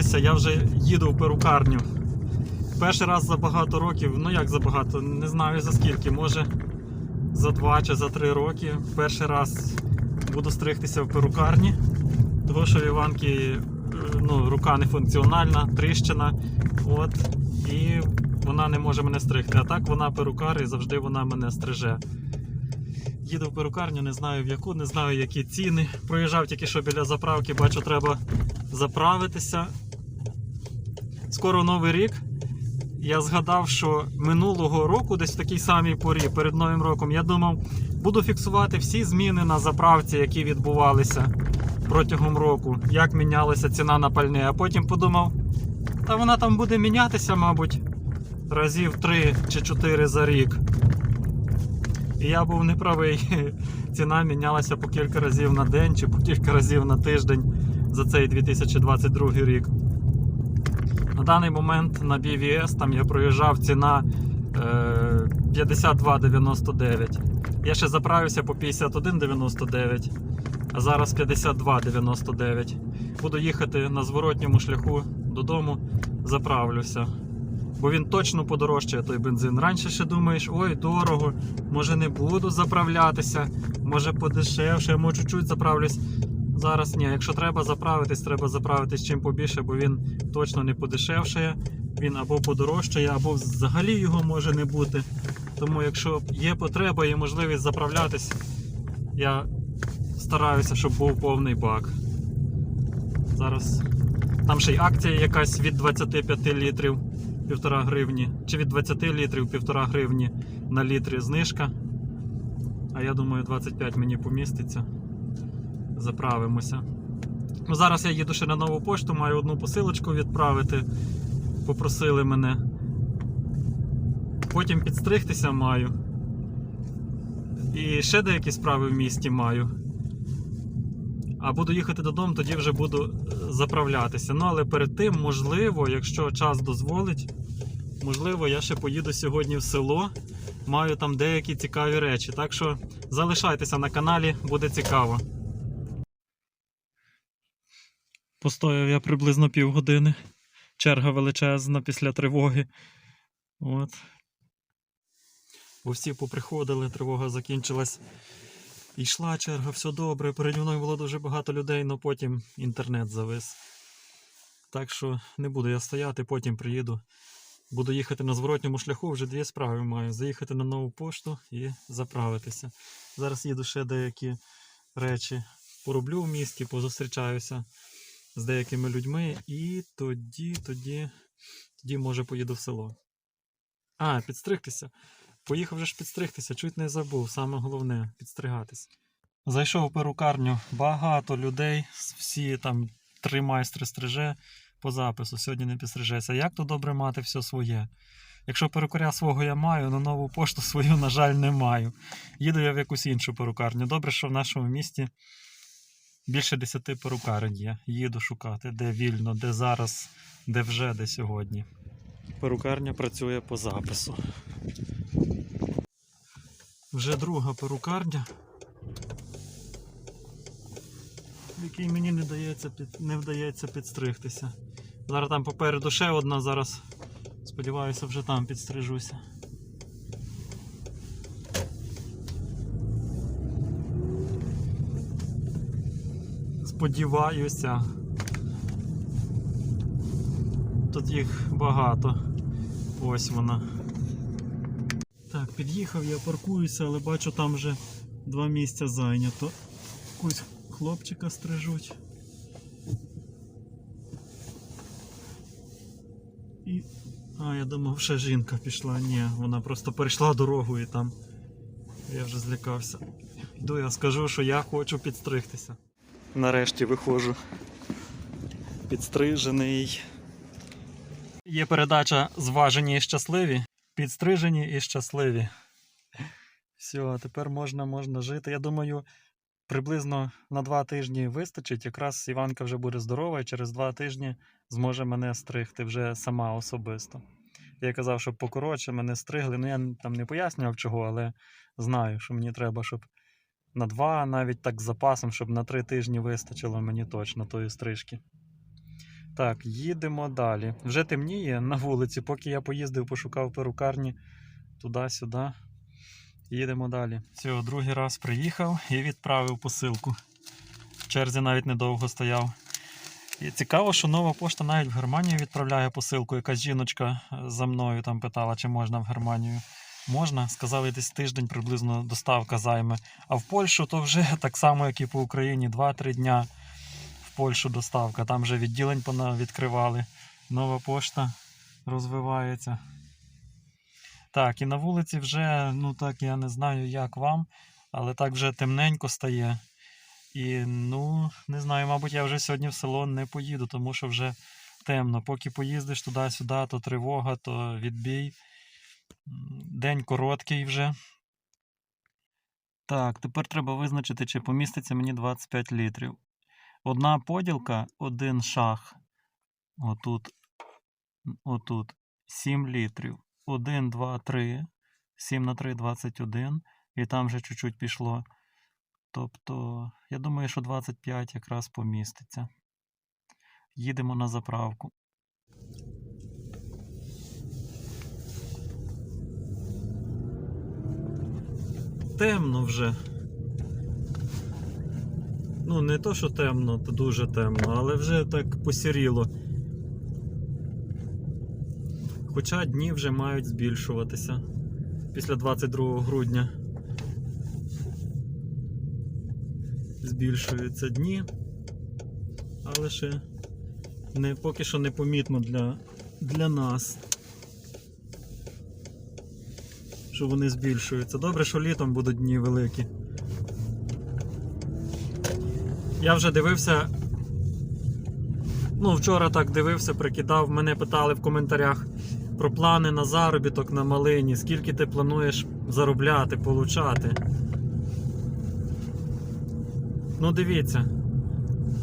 Здогадалися, я вже їду в перукарню. Перший раз за багато років, ну як за багато, не знаю за скільки, може за два чи за три роки. Перший раз буду стригтися в перукарні, того що в Іванки е, ну, рука не функціональна, тріщина. От, і вона не може мене стригти. А так вона перукар і завжди вона мене стриже. Їду в перукарню, не знаю в яку, не знаю які ціни. Проїжджав тільки що біля заправки, бачу, треба заправитися. Скоро новий рік. Я згадав, що минулого року, десь в такій самій порі, перед Новим роком, я думав, буду фіксувати всі зміни на заправці, які відбувалися протягом року, як мінялася ціна на пальне. А потім подумав, та вона там буде мінятися, мабуть, разів 3 чи 4 за рік. І я був неправий. Ціна мінялася по кілька разів на день чи по кілька разів на тиждень за цей 2022 рік. На даний момент на BVS там я проїжджав ціна е, 52,99. Я ще заправився по 51,99, а зараз 52,99. Буду їхати на зворотньому шляху додому, заправлюся. Бо він точно подорожчає той бензин. Раніше ще думаєш, ой, дорого, може не буду заправлятися, може подешевше, може чуть-чуть заправлюсь. Зараз ні, якщо треба заправитись, треба заправитись чим побільше, бо він точно не подешевшає. Він або подорожчає, або взагалі його може не бути. Тому якщо є потреба і можливість заправлятись, я стараюся, щоб був повний бак. Зараз там ще й акція якась від 25 літрів півтора гривні, чи від 20 літрів півтора гривні на літрі знижка. А я думаю, 25 мені поміститься. Заправимося. Ну, зараз я їду ще на нову пошту, маю одну посилочку відправити. Попросили мене. Потім підстригтися маю. І ще деякі справи в місті маю. А буду їхати додому, тоді вже буду е, заправлятися. Ну, але перед тим, можливо, якщо час дозволить, можливо, я ще поїду сьогодні в село. Маю там деякі цікаві речі. Так що залишайтеся на каналі, буде цікаво. Постояв я приблизно півгодини. Черга величезна після тривоги. От. Бо всі поприходили, тривога закінчилась. Йшла черга, все добре. Переді мною було дуже багато людей, але потім інтернет завис. Так що не буду я стояти, потім приїду. Буду їхати на зворотньому шляху, вже дві справи маю. Заїхати на нову пошту і заправитися. Зараз їду ще деякі речі пороблю в місті, позустрічаюся з деякими людьми, і тоді, тоді, тоді, може, поїду в село. А, підстригтися. Поїхав вже ж підстригтися, чуть не забув. Саме головне підстригатись. Зайшов у перукарню, багато людей, всі там три майстри стриже по запису. Сьогодні не підстрижеться. Як то добре мати все своє? Якщо перукаря свого я маю, на нову пошту свою, на жаль, не маю. Їду я в якусь іншу перукарню. Добре, що в нашому місті більше десяти перукарень є. Їду шукати, де вільно, де зараз, де вже, де сьогодні. Перукарня працює по запису. Вже друга перукарня, в якій мені не, дається під, не вдається підстригтися. Зараз там попереду ще одна, зараз сподіваюся, вже там підстрижуся. Сподіваюся. Тут їх багато. Ось вона. Так, під'їхав, я паркуюся, але бачу, там вже два місця зайнято. Якусь хлопчика стрижуть. І. А, я думав, ще жінка пішла. Ні, вона просто перейшла дорогу і там. Я вже злякався. Йду, я скажу, що я хочу підстригтися. Нарешті виходжу. Підстрижений. Є передача Зважені і щасливі. Підстрижені і щасливі. Все, тепер можна, можна жити. Я думаю, приблизно на два тижні вистачить. Якраз Іванка вже буде здорова і через два тижні зможе мене стригти вже сама особисто. Я казав, щоб покоротше мене стригли. Ну, я там не пояснював чого, але знаю, що мені треба, щоб на два, навіть так з запасом, щоб на три тижні вистачило мені точно тої стрижки. Так, їдемо далі. Вже темніє на вулиці, поки я поїздив, пошукав перукарні туди-сюди. Їдемо далі. Все, другий раз приїхав і відправив посилку. В черзі навіть недовго стояв. І цікаво, що нова пошта навіть в Германію відправляє посилку. Якась жіночка е, за мною там питала, чи можна в Германію. Можна, сказали, десь тиждень приблизно доставка займе. А в Польщу то вже так само, як і по Україні, 2-3 дня в Польщу доставка. Там вже відділень відкривали. Нова пошта розвивається. Так, і на вулиці вже, ну так, я не знаю, як вам, але так вже темненько стає. І ну, не знаю, мабуть, я вже сьогодні в село не поїду, тому що вже темно. Поки поїздиш туди-сюди, то тривога, то відбій. День короткий вже. Так, тепер треба визначити, чи поміститься мені 25 літрів. Одна поділка, один шах. Отут. Отут. 7 літрів. 1, 2, 3. 7 на 3 21. І там вже чуть-чуть пішло. Тобто, я думаю, що 25 якраз поміститься. Їдемо на заправку. Темно вже. Ну, не то, що темно, то дуже темно, але вже так посіріло. Хоча дні вже мають збільшуватися після 22 грудня. Збільшуються дні, але ще не, поки що непомітно для, для нас. Що вони збільшуються. Добре, що літом будуть дні великі. Я вже дивився. Ну, вчора так дивився, прикидав. Мене питали в коментарях про плани на заробіток на малині. Скільки ти плануєш заробляти, получати. Ну, дивіться.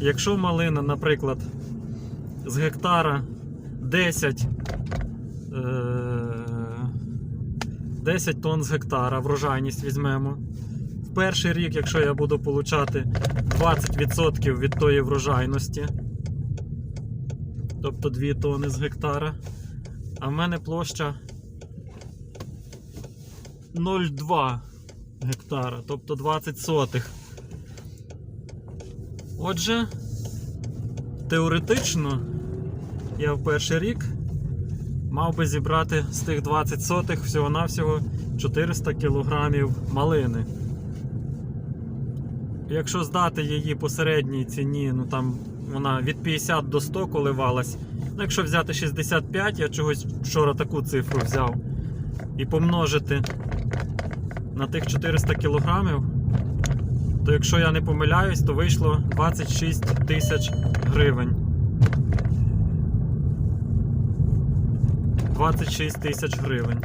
Якщо малина, наприклад, з гектара 10. Е- 10 тонн з гектара врожайність візьмемо. В перший рік, якщо я буду получати 20% від тої врожайності, тобто 2 тонни з гектара, а в мене площа 0,2 гектара, тобто 20 сотих. Отже, теоретично я в перший рік мав би зібрати з тих 20 сотих всього-навсього 400 кілограмів малини. Якщо здати її по середній ціні, ну там вона від 50 до 100 коливалась. Ну, якщо взяти 65, я чогось вчора таку цифру взяв, і помножити на тих 400 кілограмів, то якщо я не помиляюсь, то вийшло 26 тисяч гривень. 26 тисяч гривень.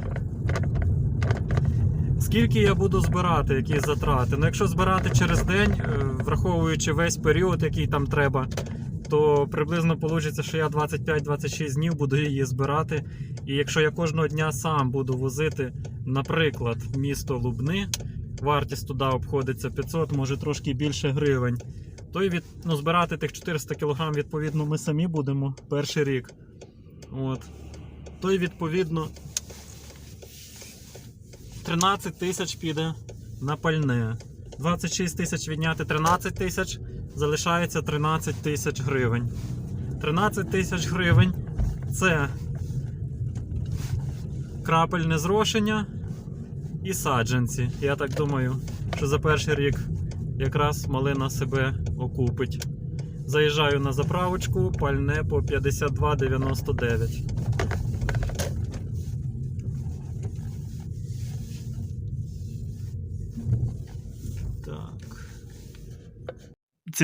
Скільки я буду збирати, які затрати? Ну, якщо збирати через день, е, враховуючи весь період, який там треба, то приблизно вийде, що я 25-26 днів буду її збирати. І якщо я кожного дня сам буду возити, наприклад, в місто Лубни, вартість туди обходиться 500, може трошки більше гривень, то і від, ну, збирати тих 400 кг, відповідно, ми самі будемо перший рік. От. То й відповідно 13 тисяч піде на пальне. 26 тисяч відняти 13 тисяч, залишається 13 тисяч гривень. 13 тисяч гривень це крапельне зрошення і саджанці. Я так думаю, що за перший рік якраз малина себе окупить. Заїжджаю на заправочку, пальне по 52,99.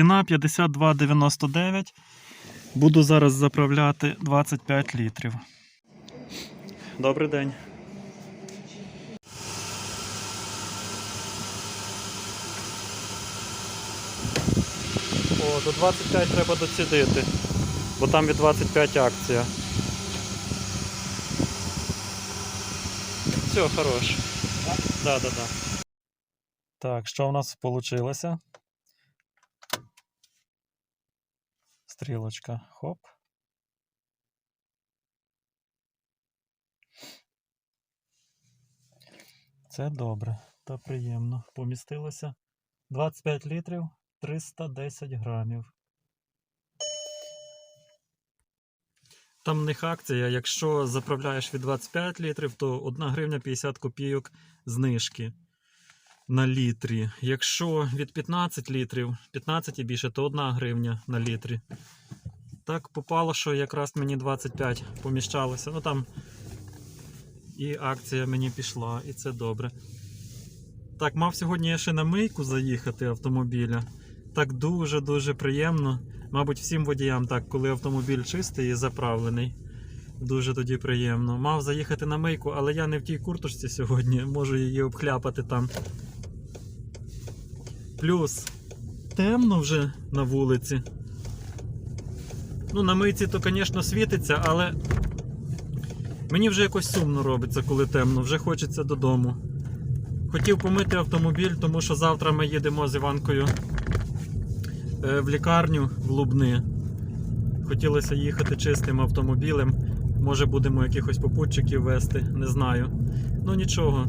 Ціна 52,99. Буду зараз заправляти 25 літрів. Добрий день. О, до 25 треба доцідити, бо там від 25 акція. Все, хорош. Да, да, да. Так, що у нас вийшло? стрілочка. Хоп. Це добре та приємно. Помістилося 25 літрів 310 грамів. Там в них акція, якщо заправляєш від 25 літрів, то 1 гривня 50 копійок знижки на літрі. Якщо від 15 літрів, 15 і більше, то 1 гривня на літрі. Так попало, що якраз мені 25 поміщалося. Ну там і акція мені пішла, і це добре. Так, мав сьогодні ще на мийку заїхати автомобіля. Так дуже-дуже приємно. Мабуть, всім водіям так, коли автомобіль чистий і заправлений. Дуже тоді приємно. Мав заїхати на мийку, але я не в тій курточці сьогодні, можу її обхляпати там. Плюс темно вже на вулиці. Ну, на мийці то, звісно, світиться, але мені вже якось сумно робиться, коли темно, вже хочеться додому. Хотів помити автомобіль, тому що завтра ми їдемо з Іванкою е, в лікарню в Лубни. Хотілося їхати чистим автомобілем. Може будемо якихось попутчиків вести, не знаю. Ну нічого.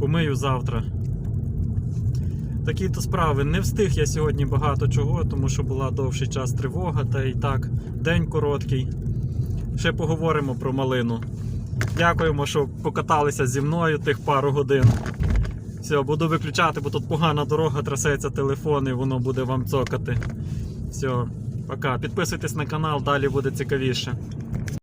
Помию завтра. Такі то справи. Не встиг я сьогодні багато чого, тому що була довший час тривога, та і так, день короткий. Ще поговоримо про малину. Дякуємо, що покаталися зі мною тих пару годин. Все, буду виключати, бо тут погана дорога, трясеться телефон і воно буде вам цокати. Все, пока. Підписуйтесь на канал, далі буде цікавіше.